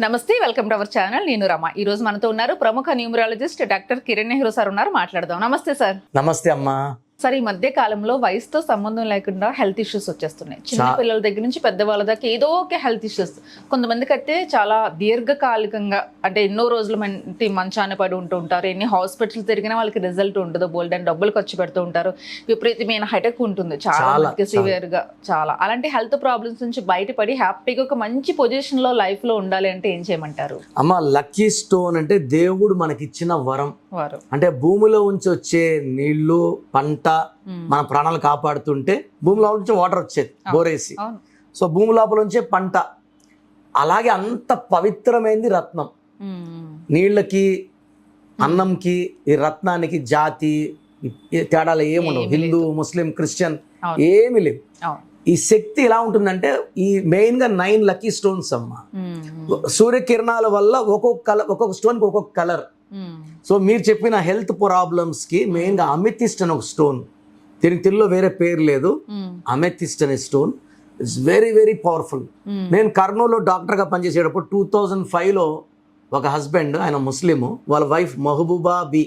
నమస్తే welcome to our channel. నేను రమ. ఈ రోజు మనతో ఉన్నారు ప్రముఖ numerologist doctor Kiran Nehru sir ఉన్నారు. మాట్లాడదాం. నమస్తే సార్. నమస్తే అమ్మా. సార్ ఈ మధ్య కాలంలో వయసుతో సంబంధం లేకుండా హెల్త్ ఇష్యూస్ వచ్చేస్తున్నాయి. చిన్న పిల్లల దగ్గర నుంచి పెద్దవాళ్ళ దాకా ఏదో ఒక హెల్త్ ఇష్యూస్ కొంతమందికి అయితే చాలా దీర్ఘకాలికంగా అంటే ఎన్నో రోజులు మంటి మంచాన పడి ఉంటూ ఉంటారు. ఎన్ని హాస్పిటల్స్ తిరిగినా వాళ్ళకి రిజల్ట్ ఉండదు. బోల్డ్ అండ్ డబ్బులు ఖర్చు పెడుతూ ఉంటారు. విపరీతమైన హెడక్ ఉంటుంది. చాలా మందికి చాలా. సివియర్గా. చాలా. అలాంటి హెల్త్ ప్రాబ్లమ్స్ నుంచి బయటపడి హ్యాపీగా ఒక మంచి పొజిషన్లో లైఫ్లో ఉండాలి అంటే ఏం చేయమంటారు? అమ్మ లక్కీ స్టోన్ అంటే దేవుడు మనకిచ్చిన వరం. వారు. అంటే భూమిలో ఉంచి వచ్చే నీళ్ళు పంట. మన ప్రాణాలు కాపాడుతుంటే భూమిలో నుంచి వాటర్ వచ్చేది బోరేసి. సో భూమి లోపల ఉంచే పంట. అలాగే అంత పవిత్రమైనది రత్నం. నీళ్ళకి అన్నంకి ఈ రత్నానికి జాతి తేడాలు ఏముండవు ఏమీ హిందూ ముస్లిం క్రిస్టియన్. ఏమి లేవు. ఈ శక్తి ఎలా ఉంటుందంటే ఈ మెయిన్గా నైన్ లక్కీ స్టోన్స్ అమ్మా. మ్మ్. సూర్యకిరణాల వల్ల ఒక్కొక్క కలర్ ఒక్కొక్క స్టోన్కి ఒక్కొక్క కలర్. సో మీరు చెప్పిన హెల్త్ ప్రాబ్లమ్స్కి మెయిన్గా అమెథిస్ట్ అని ఒక స్టోన్ దీనికి తెలుగులో వేరే పేరు లేదు. అమెథిస్ట్ అనే stone it's very very powerful. నేను కర్నూలులో డాక్టర్గా పనిచేసేటప్పుడు టూ థౌజండ్ ఫైవ్లో ఒక హస్బెండ్ ఆయన ముస్లిము వాళ్ళ wife Mahabooba Bi.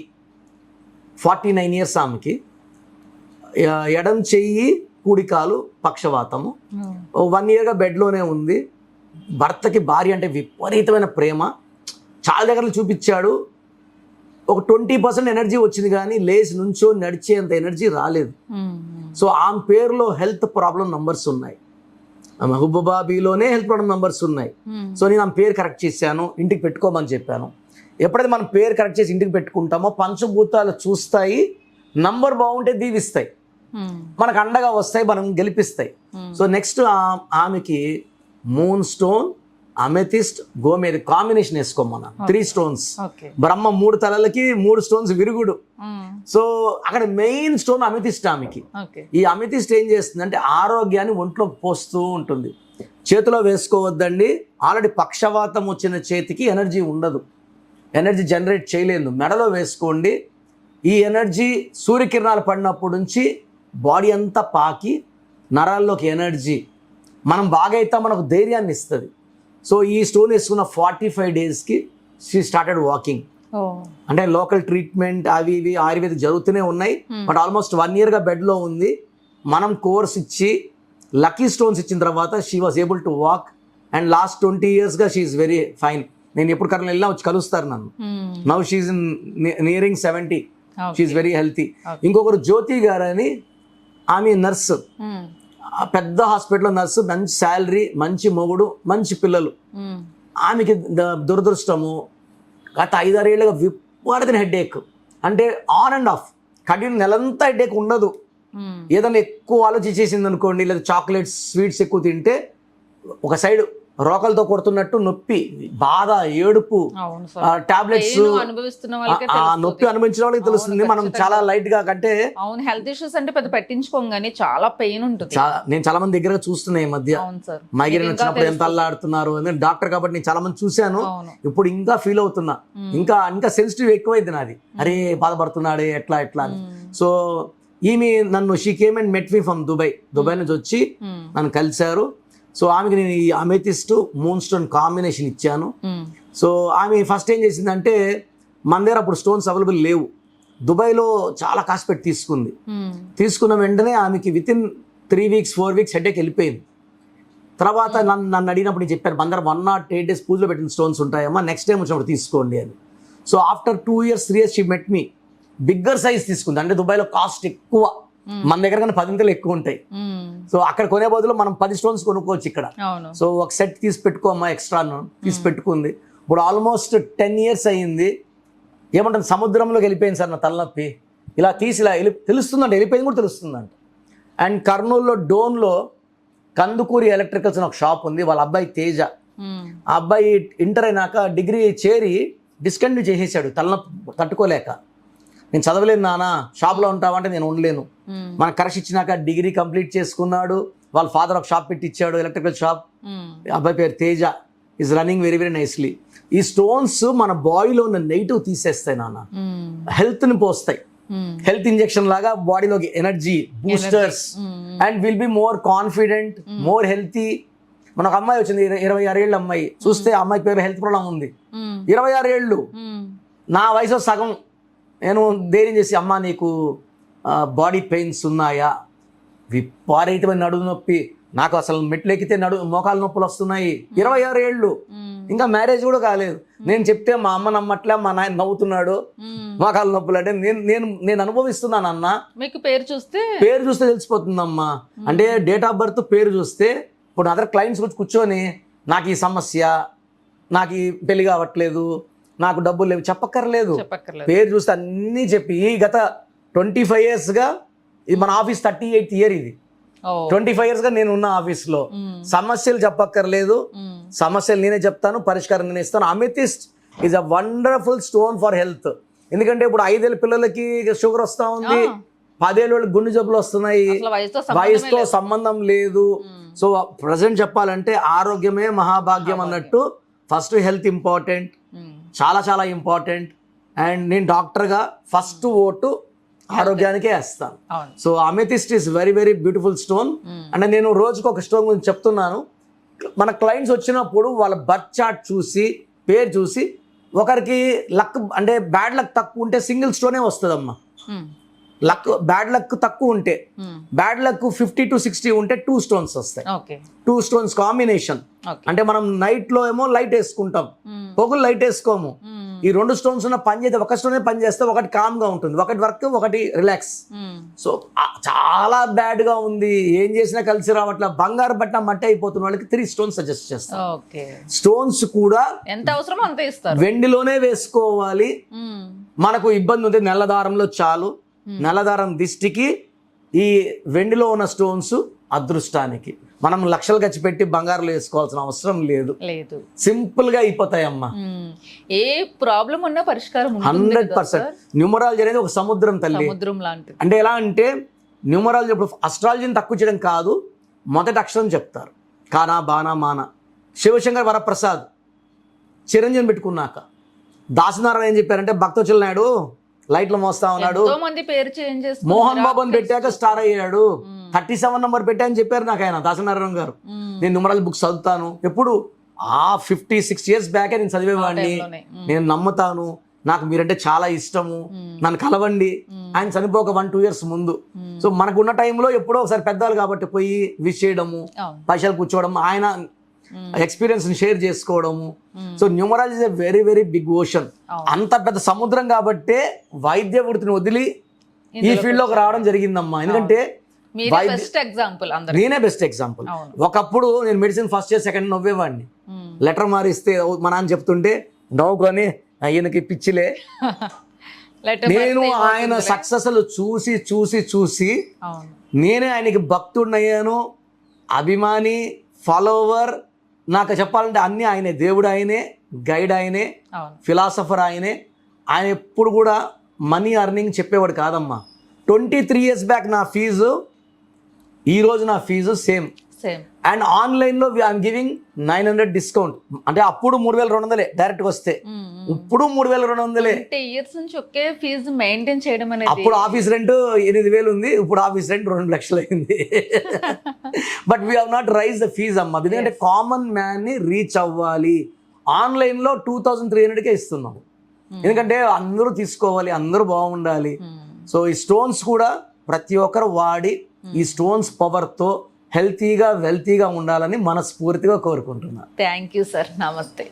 Forty nine years ఆమెకి ఎడం చెయ్యి కుడికాలు పక్షవాతము. వన్ ఇయర్గా బెడ్లోనే ఉంది. భర్తకి భార్య అంటే విపరీతమైన ప్రేమ. చాలా దగ్గరలు చూపించాడు. ఒక ట్వంటీ పర్సెంట్ ఎనర్జీ వచ్చింది కానీ లేచి నుంచో నడిచేంత ఎనర్జీ రాలేదు. సో ఆమె పేరులో హెల్త్ ప్రాబ్లం నంబర్స్ ఉన్నాయి ఆ మహబూబాబీలోనే హెల్త్ ప్రాబ్లం నంబర్స్ ఉన్నాయి. సో నేను ఆమె పేరు కరెక్ట్ చేశాను ఇంటికి పెట్టుకోమని చెప్పాను ఎప్పుడైతే మనం పేరు కరెక్ట్ చేసి ఇంటికి పెట్టుకుంటామో పంచభూతాలు చూస్తాయి నంబర్ బాగుంటే దీవిస్తాయి. మనకు అండగా వస్తాయి మనం గెలిపిస్తాయి. సో నెక్స్ట్ ఆమెకి మూన్ స్టోన్ అమెథిస్ట్ గోమేది కాంబినేషన్ వేసుకోమన్నా త్రీ స్టోన్స్ బ్రహ్మ మూడు తలలకి మూడు స్టోన్స్ విరుగుడు. సో అక్కడ మెయిన్ స్టోన్ అమితిస్ట్ ఆమెకి. ఈ అమితిస్ట్ ఏం చేస్తుంది అంటే ఆరోగ్యాన్ని ఒంట్లోకి పోస్తూ ఉంటుంది. చేతిలో వేసుకోవద్దండి. ఆల్రెడీ పక్షవాతం వచ్చిన చేతికి ఎనర్జీ ఉండదు. ఎనర్జీ జనరేట్ చేయలేదు. మెడలో వేసుకోండి. ఈ ఎనర్జీ సూర్యకిరణాలు పడినప్పటి నుంచి బాడీ అంతా పాకి నరాల్లోకి ఎనర్జీ మనం బాగా అయితే మనకు ధైర్యాన్ని ఇస్తుంది. సో ఈ స్టోన్ వేసుకున్న ఫార్టీ ఫైవ్ డేస్కి షీ స్టార్టెడ్ వాకింగ్ అంటే లోకల్ ట్రీట్మెంట్ అవి ఇవి ఆయుర్వేదిక్ జరుగుతూనే ఉన్నాయి. Hmm. బట్ ఆల్మోస్ట్ వన్ ఇయర్గా బెడ్లో ఉంది. మనం కోర్స్ ఇచ్చి లక్కీ స్టోన్స్ ఇచ్చిన తర్వాత she was able to walk and last twenty ఇయర్స్గా షీఈ్ వెరీ ఫైన్ నేను ఎప్పుడు కన్నా వెళ్ళినా వచ్చి కలుస్తారు నన్ను. Now she's in nearing seventy. She's very healthy. ఇంకొకరు జ్యోతి గారు అని ఆమె నర్సు పెద్ద హాస్పిటల్లో నర్సు మంచి శాలరీ మంచి మొగుడు మంచి పిల్లలు. ఆమెకి దురదృష్టము గత ఐదారేళ్ళుగా విపరీతమైన హెడేక్ అంటే ఆన్ అండ్ ఆఫ్ కంటిన్యూ నెలంతా హెడేక్ ఉండదు మ్మ్. ఏదైనా ఎక్కువ ఆలోచించేసింది అనుకోండి లేదా చాక్లెట్స్ స్వీట్స్ ఎక్కువ తింటే ఒక సైడ్ రోకలతో కొడుతున్నట్టు నొప్పి బాధ ఏడుపు టాబ్లెట్స్ ఆ. నొప్పి అనుభవించిన వాళ్ళకి తెలుస్తుంది. మనం. చాలా లైట్గా కంటే అవును హెల్త్ ఇష్యూస్ అంటే పెద్ద పట్టించుకోం కానీ చాలా పెయిన్ ఉంటుంది. నేను చాలా మంది దగ్గర చూస్తున్నా ఈ మధ్య. మైగ్రేన్ వచ్చినప్పుడు ఎంత. అల్లాడుతున్నారు? డాక్టర్ కాబట్టి నేను చాలా మంది చూశాను. ఇప్పుడు ఇంకా ఫీల్ అవుతున్నా. ఇంకా ఇంకా సెన్సిటివ్ ఎక్కువైంది నాది. అరే బాధపడుతున్నాడే ఎట్లా ఎట్లా అని. సో ఈమె నన్ను she came and met me from Dubai Dubai నుంచి వచ్చి. నన్ను కలిశారు. సో ఆమెకి నేను ఈ అమెథిస్ట్ మూన్ స్టోన్ కాంబినేషన్ ఇచ్చాను. సో ఆమె ఫస్ట్ ఏం చేసిందంటే మన దగ్గర అప్పుడు స్టోన్స్ అవైలబుల్ లేవు. దుబాయ్లో చాలా కాస్ట్ పెట్టి తీసుకుంది. తీసుకున్న వెంటనే ఆమెకి within three weeks four weeks headache వెళ్ళిపోయింది. తర్వాత నన్ను నన్ను అడిగినప్పుడు నేను చెప్పాను Bandar one nought eight days పూజలో పెట్టిన స్టోన్స్ ఉంటాయమ్మా నెక్స్ట్ టైం వచ్చినప్పుడు తీసుకోండి అని. So after two years three years she met me bigger size తీసుకుంది. అంటే దుబాయ్లో కాస్ట్ ఎక్కువ. మన దగ్గర కన్నా పదింతలు ఎక్కువ ఉంటాయి. సో అక్కడ కొనే బదులు మనం పది స్టోన్స్ కొనుక్కోవచ్చు ఇక్కడ. సో ఒక సెట్ తీసి పెట్టుకో అమ్మా ఎక్స్ట్రా తీసి పెట్టుకుంది. ఇప్పుడు ఆల్మోస్ట్ టెన్ ఇయర్స్ అయ్యింది ఏమంటుంది సముద్రంలోకి వెళ్ళిపోయింది సార్ నా తలనొప్పి. ఇలా తీసి ఇలా వెళ్ళి తెలుస్తుందంట వెళ్ళిపోయింది కూడా తెలుస్తుందంట. అండ్ కర్నూలులో డోన్లో కందుకూరి ఎలక్ట్రికల్స్ అని ఒక షాప్ ఉంది వాళ్ళ అబ్బాయి తేజ. ఆ అబ్బాయి ఇంటర్ అయినాక డిగ్రీ చేరి డిస్కంటిన్యూ చేసేసాడు తలనొప్పి తట్టుకోలేక. నేను చదవలేను నాన్న షాప్లో ఉంటావంటే నేను ఉండలేను. మన కరెక్ట్ ఇచ్చినాక డిగ్రీ కంప్లీట్ చేసుకున్నాడు వాళ్ళ ఫాదర్ ఒక షాప్ పెట్టి ఇచ్చాడు ఎలక్ట్రికల్ షాప్. అబ్బాయి పేరు Teja is running very very nicely ఈ స్టోన్స్ మన బాడీలో ఉన్న నెగిటివ్ తీసేస్తాయి నాన్న. హెల్త్ని పోస్తాయి. హెల్త్ ఇంజెక్షన్ లాగా బాడీలోకి energy boosters. And will be more confident more healthy మన ఒక అమ్మాయి వచ్చింది ఇర- ఇరవై ఆరు ఏళ్ళ అమ్మాయి చూస్తే అమ్మాయి పేరు హెల్త్ ప్రాబ్లం ఉంది. ఇరవై ఆరు ఏళ్ళు. నా వయసు సగం నేను ధైర్యం చేసి అమ్మ నీకు బాడీ పెయిన్స్ ఉన్నాయా? విపరీతమైన నడుము నొప్పి. నాకు అసలు మెట్లు ఎక్కితే నడు మోకాలు నొప్పులు వస్తున్నాయి. ఇరవై ఆరు ఏళ్ళు. ఇంకా మ్యారేజ్ కూడా కాలేదు. నేను చెప్తే మా అమ్మ నమ్మట్లే మా నాయన నవ్వుతున్నాడు. మోకాలు నొప్పులు అంటే నేను నేను నేను అనుభవిస్తున్నాను అన్న. మీకు పేరు చూస్తే? పేరు చూస్తే తెలిసిపోతుందమ్మా. అంటే డేట్ ఆఫ్ బర్త్ పేరు చూస్తే ఇప్పుడు అదర్ క్లయింట్స్ వచ్చి కూర్చొని నాకు ఈ సమస్య నాకు ఈ పెళ్ళి కావట్లేదు నాకు డబ్బులు లేవు. చెప్పక్కర్లేదు. పేరు చూస్తే అన్నీ చెప్పి ఈ గత ట్వంటీ ఫైవ్ ఇయర్స్గా ఇది మన ఆఫీస్ థర్టీ ఎయిత్ ఇయర్ ఇది. ట్వంటీ ఫైవ్ ఇయర్స్గా నేను ఉన్న ఆఫీస్లో. మ్మ్. సమస్యలు చెప్పక్కర్లేదు. సమస్యలు నేనే చెప్తాను పరిష్కారం నేనే ఇస్తాను. Amethyst is a wonderful stone for health ఎందుకంటే ఇప్పుడు ఐదేళ్ళ పిల్లలకి షుగర్ వస్తూ ఉంది. పదేళ్ళ గుండె జబ్బులు వస్తున్నాయి. వయసుతో. సంబంధం లేదు. సో ప్రజెంట్ చెప్పాలంటే ఆరోగ్యమే మహాభాగ్యం అన్నట్టు ఫస్ట్ హెల్త్ ఇంపార్టెంట్. చాలా చాలా ఇంపార్టెంట్ అండ్ నేను డాక్టర్గా ఫస్ట్ ఓటు ఆరోగ్యానికే వేస్తాను. So amethyst is very very beautiful stone. అంటే నేను రోజుకు ఒక స్టోన్ గురించి చెప్తున్నాను. మన క్లయింట్స్ వచ్చినప్పుడు వాళ్ళ బర్త్ చార్ట్ చూసి పేరు చూసి ఒకరికి లక్ అంటే బ్యాడ్ లక్ తక్కువ ఉంటే సింగిల్ స్టోనే వస్తుందమ్మా. మ్మ్. లక్ బ్యాడ్ లక్ తక్కువ ఉంటే. Bad luck fifty to sixty ఉంటే టూ స్టోన్స్ వస్తాయి. టూ స్టోన్స్ కాంబినేషన్ అంటే మనం నైట్లో ఏమో లైట్ వేసుకుంటాం. మ్మ్. పొగులు లైట్ వేసుకోము. ఈ రెండు స్టోన్స్ ఉన్న పని చేస్తే ఒక స్టోనే పని చేస్తే ఒకటి కామ్గా ఉంటుంది. ఒకటి వర్క్ ఒకటి రిలాక్స్. సో చాలా బ్యాడ్గా ఉంది. ఏం చేసినా కలిసి రావట్లే. బంగారు బట్ట మట్టి అయిపోతున్న వాళ్ళకి త్రీ స్టోన్స్ సజెస్ట్ చేస్తాం. ఓకే. స్టోన్స్ కూడా ఎంత అవసరమో అంత ఇస్తారు. వెండిలోనే వేసుకోవాలి. మనకు ఇబ్బంది ఉంది నల్లదారంలో చాలు. నల్లదారం దిష్టికి ఈ వెండిలో ఉన్న స్టోన్స్ అదృష్టానికి. మనం లక్షలు ఖర్చు పెట్టి బంగారులో వేసుకోవాల్సిన అవసరం లేదు. లేదు. సింపుల్గా అయిపోతాయమ్మా. మ్మ్. ఏ ప్రాబ్లం ఉన్నా పరిష్కారం హండ్రెడ్ పర్సెంట్? న్యూమరాలజీ అనేది ఒక సముద్రం తల్లి. సముద్రం లాంటిది. అంటే ఎలా అంటే న్యూమరాలజీ ఇప్పుడు అస్ట్రాలజీని తక్కువ చేయడం కాదు మొదటి అక్షరం చెప్తారు. కానా బానా మాన. శివశంకర్ వరప్రసాద్. చిరంజీవి పెట్టుకున్నాక. దాసనారాయణ ఏం చెప్పారంటే భక్తవచల నాయుడు లైట్లు మోస్తా ఉన్నాడు. ఎంతో మంది పేరు చేంజ్ చేసుకుని మోహన్ బాబు అని పెట్టాక స్టార్ అయ్యాడు. థర్టీ సెవెన్ నెంబర్ పెట్టా అని చెప్పారు నాకు ఆయన దాసనారాయణ గారు. నేను న్యూమరాలజీ బుక్స్ చదువుతాను ఎప్పుడు ఆ ఫిఫ్టీ సిక్స్ ఇయర్స్ బ్యాకే నేను చదివేవాడిని. నేను నమ్ముతాను నాకు మీరంటే చాలా ఇష్టము. నన్ను కలవండి. ఆయన చనిపోక వన్ టూ ఇయర్స్ ముందు. సో మనకున్న టైంలో ఎప్పుడో ఒకసారి పెద్దవాళ్ళు కాబట్టి పోయి విష్ చేయడము పైసలు కూర్చోవడం ఆయన మ్మ్. ఎక్స్పీరియన్స్ షేర్ చేసుకోవడము. So numerology is a very very big ocean. అంత పెద్ద సముద్రం కాబట్టే వైద్య వృత్తిని వదిలి ఈ ఇందులోకి ఫీల్డ్లోకి రావడం జరిగిందమ్మా ఎందుకంటే బెస్ట్ ఎగ్జాంపుల్ నేనే బెస్ట్ ఎగ్జాంపుల్ ఒకప్పుడు నేను మెడిసిన్ ఫస్ట్ ఇయర్ సెకండ్ నవ్వేవాడిని. లెటర్ మారిస్తే మా నాన్న చెప్తుంటే నవ్వుకొని ఈయనకి పిచ్చిలే. నేను ఆయన ఏమవుతుందిరా? సక్సెస్ చూసి చూసి చూసి నేనే ఆయనకి భక్తుడినయ్యాను. అభిమాని ఫాలోవర్ నాకు చెప్పాలంటే అన్నీ ఆయనే. దేవుడు ఆయనే గైడ్ ఆయనే ఫిలాసఫర్ ఆయనే. ఆయన ఎప్పుడు కూడా మనీ అర్నింగ్ చెప్పేవాడు కాదమ్మా. ట్వంటీ త్రీ ఇయర్స్ బ్యాక్ నా ఫీజు ఈరోజు నా ఫీజు సేమ్. సేమ్. అండ్ ఆన్లైన్లో I'm giving nine hundred discount అంటే అప్పుడు మూడు వేల రెండు వందలే డైరెక్ట్గా వస్తే. ఇప్పుడు మూడు వేల రెండు వందలే. ఇయర్స్ నుంచి ఒకే ఫీజు మెయింటైన్ చేయడం అనేది అప్పుడు ఆఫీస్ రెంట్ ఎనిమిది వేలు ఉంది ఇప్పుడు ఆఫీస్ రెంట్ రెండు లక్షలు అయింది. But we have not raise the fees అమ్మా. ఎందుకంటే కామన్ మ్యాన్ని రీచ్ అవ్వాలి. ఆన్లైన్లో టూ థౌసండ్ త్రీ హండ్రెడ్కే ఇస్తున్నాం. ఎందుకంటే అందరూ తీసుకోవాలి అందరూ బాగుండాలి. సో ఈ స్టోన్స్ కూడా ప్రతి ఒక్కరు వాడి ఈ స్టోన్స్ పవర్తో హెల్తీగా వెల్తీగా ఉండాలని మనస్ఫూర్తిగా కోరుకుంటున్నాను థ్యాంక్ యూ సార్. నమస్తే.